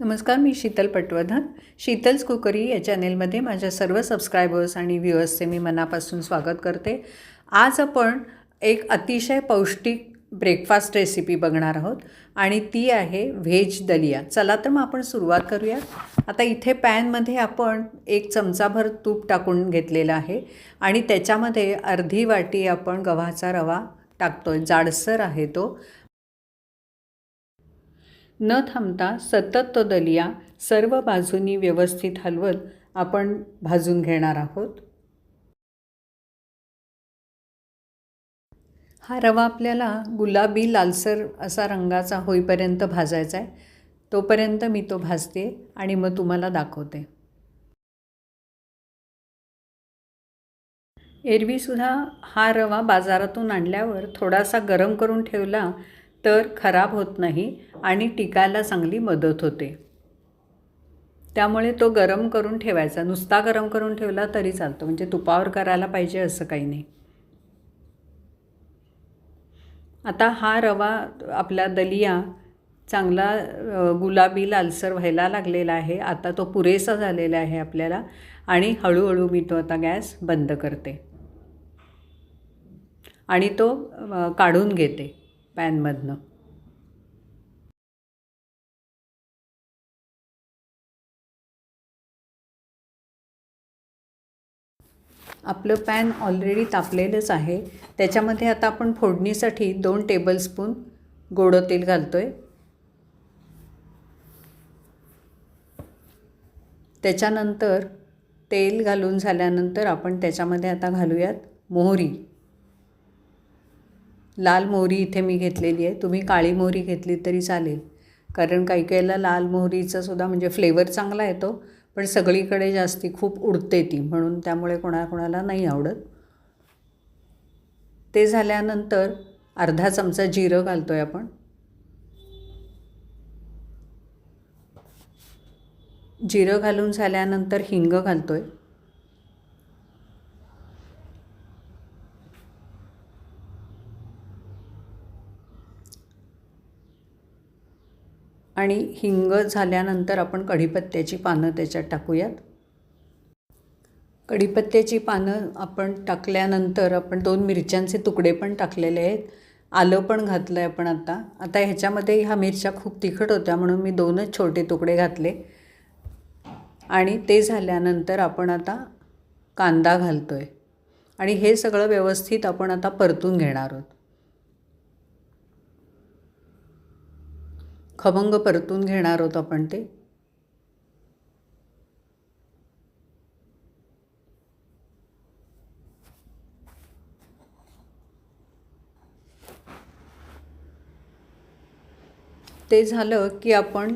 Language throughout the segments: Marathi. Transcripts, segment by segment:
नमस्कार मी शीतल पटवर्धन. शीतल्स कुकरी या चॅनेलमध्ये माझ्या सर्व सबस्क्रायबर्स आणि व्ह्युअर्सचे मी मनापासून स्वागत करते. आज आपण एक अतिशय पौष्टिक ब्रेकफास्ट रेसिपी बघणार आहोत आणि ती आहे व्हेज दलिया. चला तर मग आपण सुरुवात करूया. आता इथे पॅनमध्ये आपण एक चमचाभर तूप टाकून घेतलेलं आहे आणि त्याच्यामध्ये अर्धी वाटी आपण गव्हाचा रवा टाकतो आहे जाडसर आहे तो. न थांबता सतत तो दलिया सर्व बाजूनी व्यवस्थित हलवत आपण भाजून घेणार आहोत. हा रवा आपल्याला गुलाबी लालसर असा रंगाचा होईपर्यंत भाजायचा आहे. तोपर्यंत मी तो भाजते आणि मग तुम्हाला दाखवते. एरवीसुद्धा हा रवा बाजारातून आणल्यावर थोडासा गरम करून ठेवला तर खराब होत नाही आणि टिकायला चांगली मदत होते. त्यामुळे तो गरम करून ठेवायचा. नुसता गरम करून ठेवला तरी चालतो. म्हणजे तुपावर करायला पाहिजे असं काही नाही. आता हा रवा आपला दलिया चांगला गुलाबी लालसर व्हायला लागलेला आहे. आता तो पुरेसा झालेला आहे आपल्याला आणि हळूहळू मी तो आता गॅस बंद करते. आणि तो काढून घेते. पॅनमधनं. आपलं पॅन ऑलरेडी तापलेलंच आहे. त्याच्यामध्ये आता आपण फोडणीसाठी दोन टेबलस्पून गोडं तेल घालतो आहे त्याच्यानंतर तेल घालून झाल्यानंतर आपण त्याच्यामध्ये आता घालूयात मोहरी. लाल मोहरी इथे मी घेतलेली आहे. तुम्ही काळी मोहरी घेतली तरी चालेल. कारण काही काहीला लाल मोहरीचा सुद्धा म्हणजे फ्लेवर चांगला येतो पण सगळीकडे जास्ती खूप उडते ती. म्हणून त्यामुळे कोणाकोणाला नाही आवडत. ते झाल्यानंतर अर्धा चमचा जिरं घालतो आहे आपण. जिरं घालून झाल्यानंतर हिंग घालतो आहे आणि हिंग झाल्यानंतर आपण कढीपत्त्याची पानं त्याच्यात टाकूयात. कढीपत्त्याची पानं आपण टाकल्यानंतर आपण दोन मिरच्यांचे तुकडे पण टाकलेले आहेत. आलं पण घातलं आहे आपण आता. आता ह्याच्यामध्ये ह्या मिरच्या खूप तिखट होत्या म्हणून मी दोनच छोटे तुकडे घातले. आणि ते झाल्यानंतर आपण आता कांदा घालतो आहे आणि हे सगळं व्यवस्थित आपण आता परतून घेणार आहोत. खमंग परतून घेणार आहोत आपण ते. ते झालं की आपण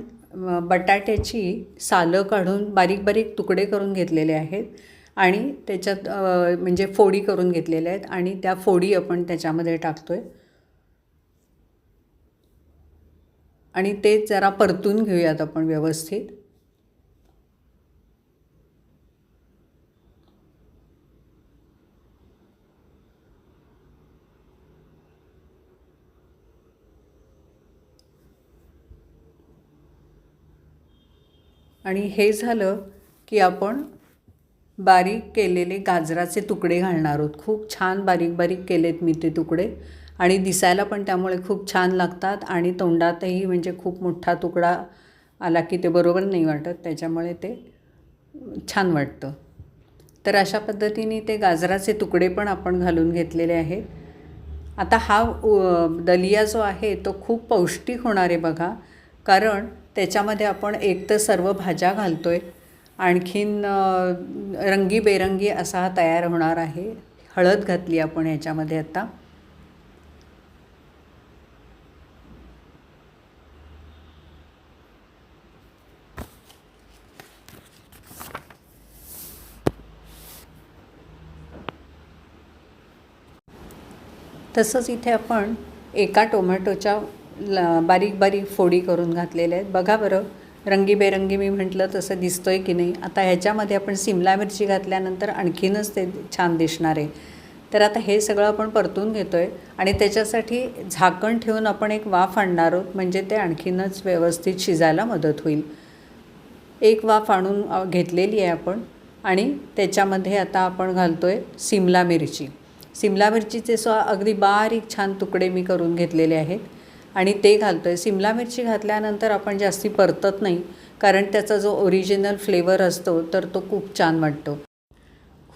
बटाट्याची सालं काढून बारीक बारीक तुकडे करून घेतलेले आहेत आणि त्याच्यात म्हणजे फोडी करून घेतलेल्या आहेत आणि त्या फोडी आपण त्याच्यामध्ये टाकतो आहे आणि ते जरा परतून घेऊयात आपण व्यवस्थित. आणि हे झालं की आपण बारीक केलेले गाजराचे तुकडे घालणार आहोत. खूप छान बारीक बारीक केलेत मी ते तुकडे. आणि दिसायला पण त्यामुळे खूप छान लागतात आणि तोंडातही म्हणजे खूप मोठा तुकडा आला की ते बरोबर नाही वाटत त्याच्यामुळे ते छान वाटतं. तर अशा पद्धतीने ते गाजराचे तुकडे पण आपण घालून घेतलेले आहेत. आता हा दलिया जो आहे तो खूप पौष्टिक होणार आहे बघा कारण त्याच्यामध्ये आपण एक तर सर्व भाज्या घालतो आहे आणखीन रंगीबेरंगी असा हा तयार होणार आहे. हळद घातली आपण याच्यामध्ये आता. तसंच इथे आपण एका टोमॅटोच्या ला बारीक बारीक फोडी करून घातलेल्या आहेत. बघा बरं रंगीबेरंगी मी म्हटलं तसं दिसतो आहे की नाही. आता ह्याच्यामध्ये आपण सिमला मिरची घातल्यानंतर आणखीनच ते छान दिसणार आहे. तर आता हे सगळं आपण परतून घेतो आहे आणि त्याच्यासाठी झाकण ठेवून आपण एक वाफ आणणार आहोत म्हणजे ते आणखीनच व्यवस्थित शिजायला मदत होईल. एक वाफ आणून घेतलेली आहे आपण आणि त्याच्यामध्ये आता आपण घालतो आहे सिमला मिरची. सिमला मिरचीचे स्व अगदी बारीक छान तुकडे मी करून घेतलेले आहेत. आणि ते घालतो आहे सिमला मिरची घातल्यानंतर आपण जास्ती परतत नाही कारण त्याचा जो ओरिजिनल फ्लेवर असतो तर तो खूप छान वाटतो.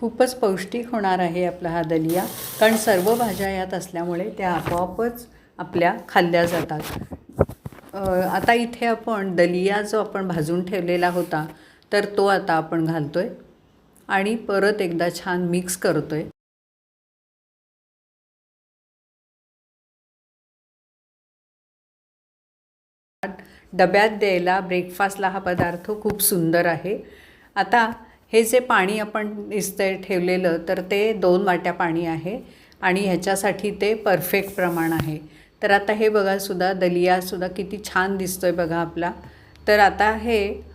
खूपच पौष्टिक होणार आहे आपला हा दलिया कारण सर्व भाज्या यात असल्यामुळे त्या आपोआपच आपल्या खाल्ल्या जातात. आता इथे आपण दलिया जो आपण भाजून ठेवलेला होता तर तो आता आपण घालतो आहे आणि परत एकदा छान मिक्स करतो आहे डब्यात द्यायला ब्रेकफास्टला हा पदार्थ खूप सुंदर आहे. आता हे जे पाणी आपण दिसतंय ठेवलेलं तर ते दोन वाट्या पाणी आहे आणि ह्याच्यासाठी ते परफेक्ट प्रमाण आहे. तर आता हे बघा सुद्धा दलियासुद्धा किती छान दिसतो आहे बघा आपला. तर आता हे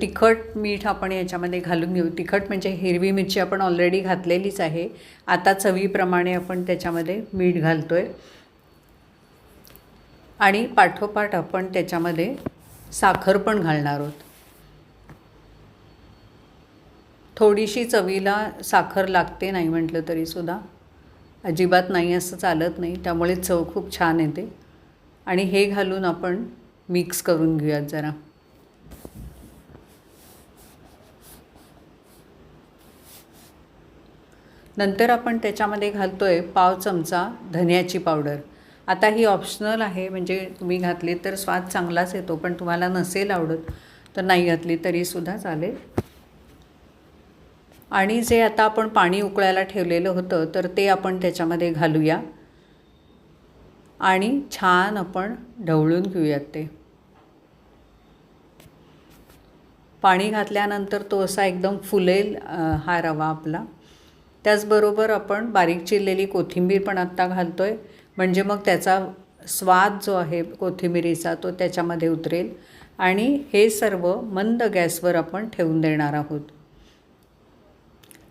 तिखट मीठ आपण याच्यामध्ये घालून घेऊ. तिखट म्हणजे हिरवी मिरची आपण ऑलरेडी घातलेलीच आहे. आता चवीप्रमाणे आपण त्याच्यामध्ये मीठ घालतो आहे आणि पाठोपाठ आपण त्याच्यामध्ये साखर पण घालणार आहोत. थोडीशी चवीला साखर लागते नाही म्हटलं तरीसुद्धा अजिबात नाही असं चालत नाही. त्यामुळे चव खूप छान येते. आणि हे घालून आपण मिक्स करून घेऊयात जरा. नंतर आपण त्याच्यामध्ये घालतो आहे पाव चमचा धन्याची पावडर. आता ही ऑप्शनल आहे म्हणजे तुम्ही घातली तर स्वाद चांगलाच येतो पण तुम्हाला नसेल आवडत तर नाही घातली तरीसुद्धा चालेल. आणि जे आता आपण पाणी उकळायला ठेवलेलं होतं तर ते आपण त्याच्यामध्ये घालूया. आणि छान आपण ढवळून घेऊयात ते. पाणी घातल्यानंतर तो असा एकदम फुलेल हा रवा आपला. त्याचबरोबर आपण बारीक चिरलेली कोथिंबीर पण आत्ता घालतो आहे म्हणजे मग त्याचा स्वाद जो आहे कोथिंबिरीचा तो त्याच्यामध्ये उतरेल. आणि हे सर्व मंद गॅसवर आपण ठेवून देणार आहोत.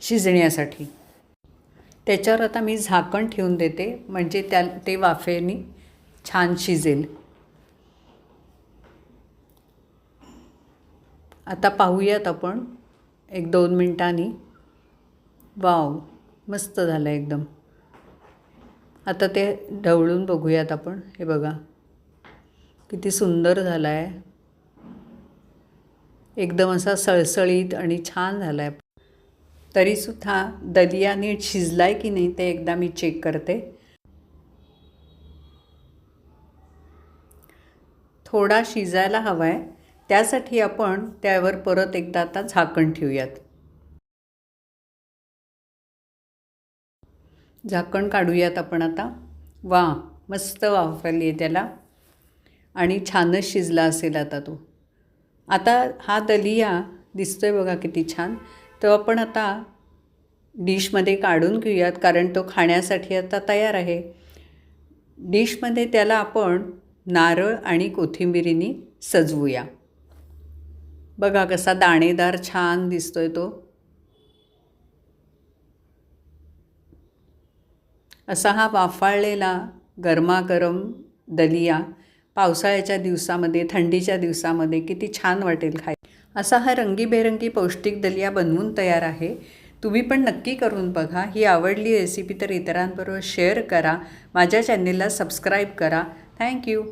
शिजण्यासाठी. त्याच्यावर आता मी झाकण ठेवून देते. म्हणजे त्या ते वाफेने छान शिजेल. आता पाहूयात आपण. एक दोन मिनटांनी. वाव मस्त झालं एकदम. आता ते ढवळून बघूयात आपण. हे बघा. किती सुंदर झाला आहे एकदम असा सळसळीत आणि छान झाला आहे तरीसुद्धा दलिया नीट शिजला आहे की नाही ते एकदा मी चेक करते. थोडा शिजायला हवा आहे त्यासाठी आपण त्यावर परत एकदा आता झाकण ठेवूयात. झाकण काढूयात आपण आता. वा मस्त वाफरली आहे त्याला. आणि छानच शिजला असेल आता तो. आता हा दलिया दिसतोय बघा किती छान. तो आपण आता डिशमध्ये काढून घेऊयात कारण तो खाण्यासाठी आता तयार आहे. डिशमध्ये त्याला आपण नारळ आणि कोथिंबिरीनी सजवूया. बघा कसा दाणेदार छान दिसतोय तो. असा हा वाफाळलेला गरमागरम दलिया पावसाळ्याच्या दिवसामध्ये थंडीच्या दिवसामध्ये किती छान वाटेल खाय असा हा रंगीबेरंगी पौष्टिक दलिया बनवून तयार आहे. तुम्ही पण नक्की करून बघा. ही आवडली रेसिपी तर इतरांबरोबर शेअर करा. माझ्या चॅनेलला सबस्क्राईब करा. थँक्यू